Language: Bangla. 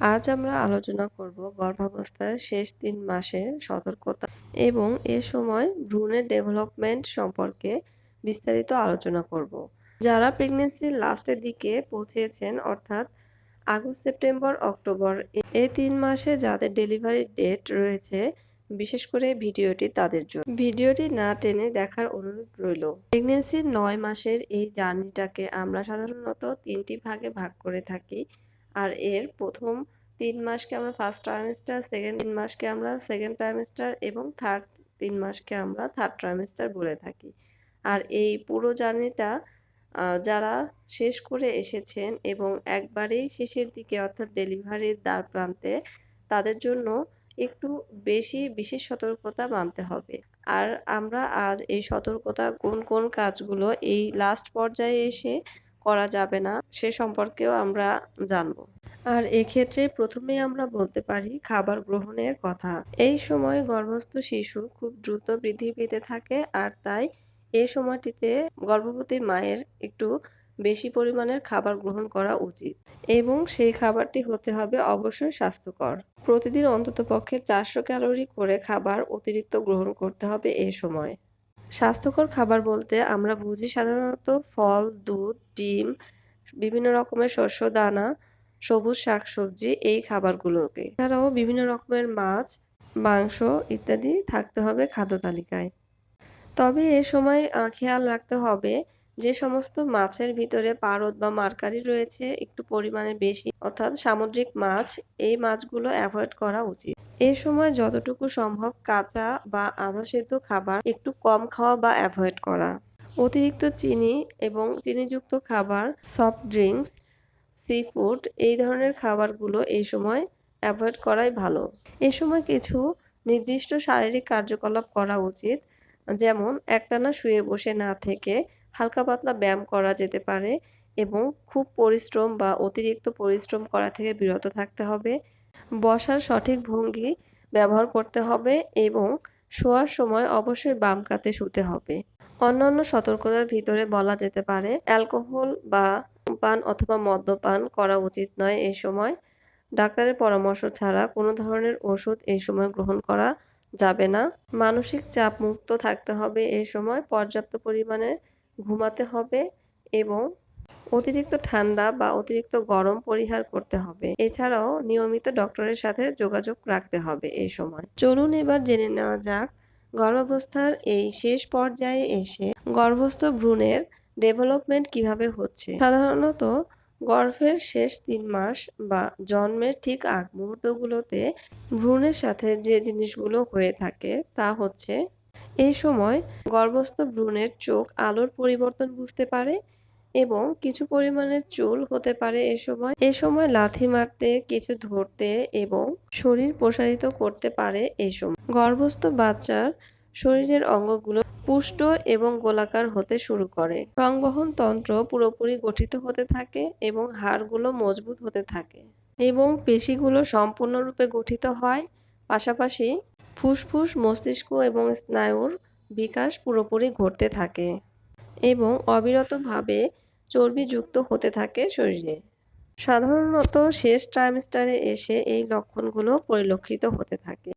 আজ আমরা আলোচনা করব গর্ভাবস্থার শেষ তিন মাসে সতর্কতা এবং এ সময় ভ্রূণের ডেভেলপমেন্ট সম্পর্কে বিস্তারিত আলোচনা করব। যারা প্রেগনেন্সির লাস্টের দিকে পৌঁছেছেন, অর্থাৎ আগস্ট, সেপ্টেম্বর, অক্টোবর এই তিন মাসে যাদের ডেলিভারি ডেট রয়েছে, বিশেষ করে ভিডিওটি তাদের জন্য। ভিডিওটি না টেনে দেখার অনুরোধ রইল। প্রেগনেন্সির নয় মাসের এই জার্নিটাকে আমরা সাধারণত তিনটি ভাগে ভাগ করে থাকি। আর এর প্রথম তিন মাসকে আমরা ফার্স্ট ট্রাইমেস্টার সেকেন্ড তিন মাসকে আমরা সেকেন্ড ট্রাইমেস্টার এবং থার্ড তিন মাসকে আমরা থার্ড ট্রাইমেস্টার বলে থাকি। আর এই পুরো জার্নিটা যারা শেষ করে এসেছেন এবং একবারেই শেষের দিকে অর্থাৎ ডেলিভারির দ্বার প্রান্তে, তাদের জন্য একটু বেশি বিশেষ সতর্কতা মানতে হবে। আর আমরা আজ এই সতর্কতা কোন কোন কাজগুলো এই লাস্ট পর্যায়ে এসে করা যাবে না, সে সম্পর্কেও আমরা জানব। আর এক্ষেত্রে প্রথমে আমরা বলতে পারি খাবার গ্রহণের কথা। এই সময় গর্ভস্থ শিশু খুব দ্রুত বৃদ্ধি পেতে থাকে আর তাই এই সময়টিতে গর্ভবতী মায়ের একটু বেশি পরিমাণের খাবার গ্রহণ করা উচিত এবং সেই খাবারটি হতে হবে অবশ্যই স্বাস্থ্যকর। প্রতিদিন অন্ততপক্ষে চারশো ক্যালোরি করে খাবার অতিরিক্ত গ্রহণ করতে হবে এই সময়। স্বাস্থ্যকর খাবার বলতে আমরা বুঝি সাধারণত ফল, দুধ, ডিম, বিভিন্ন রকমের শস্য, দানা, সবুজ শাকসবজি, এই খাবারগুলোকে। এছাড়াও বিভিন্ন রকমের মাছ, মাংস ইত্যাদি থাকতে হবে খাদ্য তালিকায়। তবে এ সময় খেয়াল রাখতে হবে যে সমস্ত মাছের ভিতরে পারদ বা মার্কারি রয়েছে, একটু পরিমাণে বেশি। অর্থাৎ সামুদ্রিক মাছ, এই মাছগুলো অ্যাভয়েড করা উচিত। এই সময় যতটুকু সম্ভব কাঁচা বা আধা সেদ্ধ খাবার একটু কম খাওয়া বা অ্যাভয়েড করা। অতিরিক্ত চিনি এবং চিনিযুক্ত খাবার, সফট ড্রিঙ্কস সি ফুড এই ধরনের খাবারগুলো এই সময় অ্যাভয়েড করাই ভালো। এই সময় কিছু নির্দিষ্ট শারীরিক কার্যকলাপ করা উচিত, যেমন একটানা শুয়ে বসে না থেকে হালকা পাতলা ব্যায়াম করা যেতে পারে এবং খুব পরিশ্রম বা অতিরিক্ত পরিশ্রম করা থেকে বিরত থাকতে হবে। বসার সঠিক ভঙ্গি ব্যবহার করতে হবে এবং শোয়ার সময় অবশ্যই বাম কাতে শুতে হবে। অন্যান্য সতর্কতার ভিতরে বলা যেতে পারে, অ্যালকোহল বা পান অথবা মদ্যপান করা উচিত নয় এই সময়। ডাক্তারের পরামর্শ ছাড়া কোনো ধরনের ওষুধ এই সময় গ্রহণ করা যাবে না। মানসিক চাপ মুক্ত থাকতে হবে এই সময়, পর্যাপ্ত পরিমাণে ঘুমাতে হবে এবং অতিরিক্ত ঠান্ডা বা অতিরিক্ত গরম পরিহার করতে হবে। এছাড়াও নিয়মিত ডক্টরের সাথে যোগাযোগ রাখতে হবে এই সময়। চলুন এবার জেনে নেওয়া যাক, গর্ভাবস্থার এই শেষ পর্যায়ে এসে গর্ভস্থ ভ্রূণের ডেভেলপমেন্ট কীভাবে হচ্ছে? সাধারণত গর্ভের শেষ তিন মাস বা জন্মের ঠিক আগ মুহূর্তগুলোতে ভ্রূণের সাথে যে জিনিসগুলো হয়ে থাকে তা হচ্ছে এই সময় গর্ভস্থ ভ্রূণের চোখ আলোর পরিবর্তন বুঝতে পারে এবং কিছু পরিমাণের চুল হতে পারে এ সময়। এ সময় লাথি মারতে, কিছু ধরতে এবং শরীর প্রসারিত করতে পারে এই সময়। গর্ভস্থ বাচ্চার শরীরের অঙ্গগুলো পুষ্ট এবং গোলাকার হতে শুরু করে। সংবহন তন্ত্র পুরোপুরি গঠিত হতে থাকে এবং হাড়গুলো মজবুত হতে থাকে এবং পেশিগুলো সম্পূর্ণরূপে গঠিত হয়। পাশাপাশি ফুসফুস মস্তিষ্ক এবং স্নায়ুর বিকাশ পুরোপুরি ঘটতে থাকে। এবং অবিরতভাবে চর্বিযুক্ত হতে থাকে শরীরে। সাধারণত শেষ ট্রাইমেস্টারে এসে এই লক্ষণগুলো পরিলক্ষিত হতে থাকে।